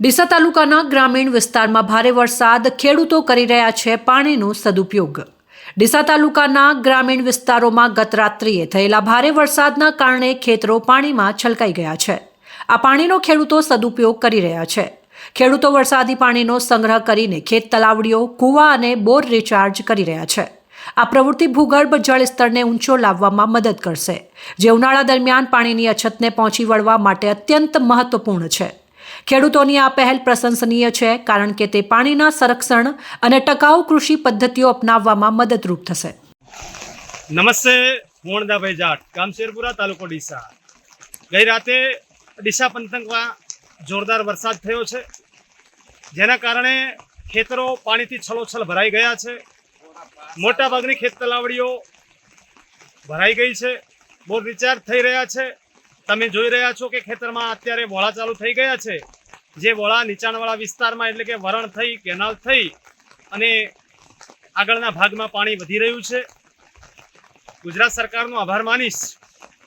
ડીસા તાલુકાના ગ્રામીણ વિસ્તારમાં ભારે વરસાદ ખેડૂતો કરી રહ્યા છે પાણીનો સદુપયોગ. ડીસા તાલુકાના ગ્રામીણ વિસ્તારોમાં ગત રાત્રિએ થયેલા ભારે વરસાદના કારણે ખેતરો પાણીમાં છલકાઈ ગયા છે. આ પાણીનો ખેડૂતો સદુપયોગ કરી રહ્યા છે. ખેડૂતો વરસાદી પાણીનો સંગ્રહ કરીને ખેત તલાવડીઓ, કૂવા અને બોર રિચાર્જ કરી રહ્યા છે. આ પ્રવૃત્તિ ભૂગર્ભ જળ સ્તરને ઊંચો લાવવામાં મદદ કરશે. જે ઉનાળા દરમિયાન પાણીની અછતને પહોંચી વળવા માટે અત્યંત મહત્વપૂર્ણ છે. ખેડૂતોની આ પહેલ પ્રશંસનીય છે, કારણ કે તે પાણીના સંરક્ષણ અને ટકાઉ કૃષિ પદ્ધતિઓ અપનાવવામાં મદદરૂપ થશે. નમસ્તે, હું વણદાભાઈ જાટ ગામ શેરપુરા તાલુકો ડીસા. ગઈ રાતે ડીસા પંથકમાં જોરદાર વરસાદ થયો છે, જેના કારણે ખેતરો પાણીથી છલોછલ ભરાઈ ગયા છે. મોટાભાગની ખેત તલાવડીઓ ભરાઈ ગઈ છે. બોર રિચાર્જ થઈ રહ્યા છે. તમે જોઈ રહ્યા છો કે ખેતરમાં અત્યારે વોળા ચાલુ થઈ ગયા છે. જે વોળા નીચાણવાળા વિસ્તારમાં એટલે કે વરણ થઈ, કેનાલ થઈ અને આગળના ભાગમાં પાણી વધી રહ્યું છે. ગુજરાત સરકારનો આભાર માનીશ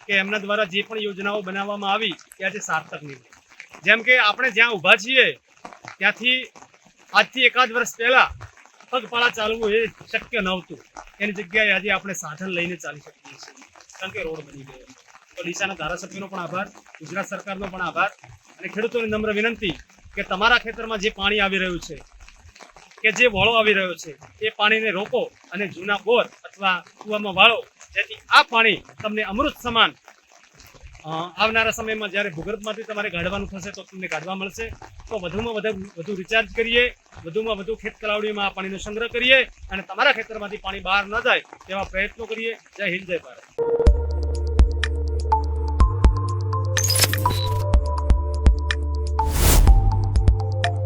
કે એમના દ્વારા જે પણ યોજનાઓ બનાવવામાં આવી તે આજે સાર્થક નીવડી. જેમ કે આપણે જ્યાં ઊભા છીએ, ત્યાંથી આજથી એકાદ વર્ષ પહેલાં પગપાળા ચાલવું એ શક્ય નહોતું. એની જગ્યાએ આજે આપણે સાધન લઈને ચાલી શકીએ છીએ. કારણ કે રોડ બની ગયો. તો ડીસાના ધારાસભ્યનો પણ આભાર, ગુજરાત સરકારનો પણ આભાર. અને ખેડૂતોની નમ્ર વિનંતી કે તમારા ખેતરમાં જે પાણી આવી રહ્યું છે, કે જે વળો આવી રહ્યો છે, એ પાણીને રોકો અને જૂના બોર અથવા કૂવામાં વાળો, જેથી આ પાણી તમને અમૃત સમાન આવનારા સમયમાં જ્યારે ભૂગર્ભમાંથી તમારે કાઢવાનું થશે તો તમને કાઢવા મળશે. તો વધુમાં વધુ વધુ રિચાર્જ કરીએ, વધુમાં વધુ ખેત કલાવડીમાં આ પાણીનો સંગ્રહ કરીએ અને તમારા ખેતરમાંથી પાણી બહાર ન જાય તેવા પ્રયત્નો કરીએ. જય હિન્દ, જય ભારત.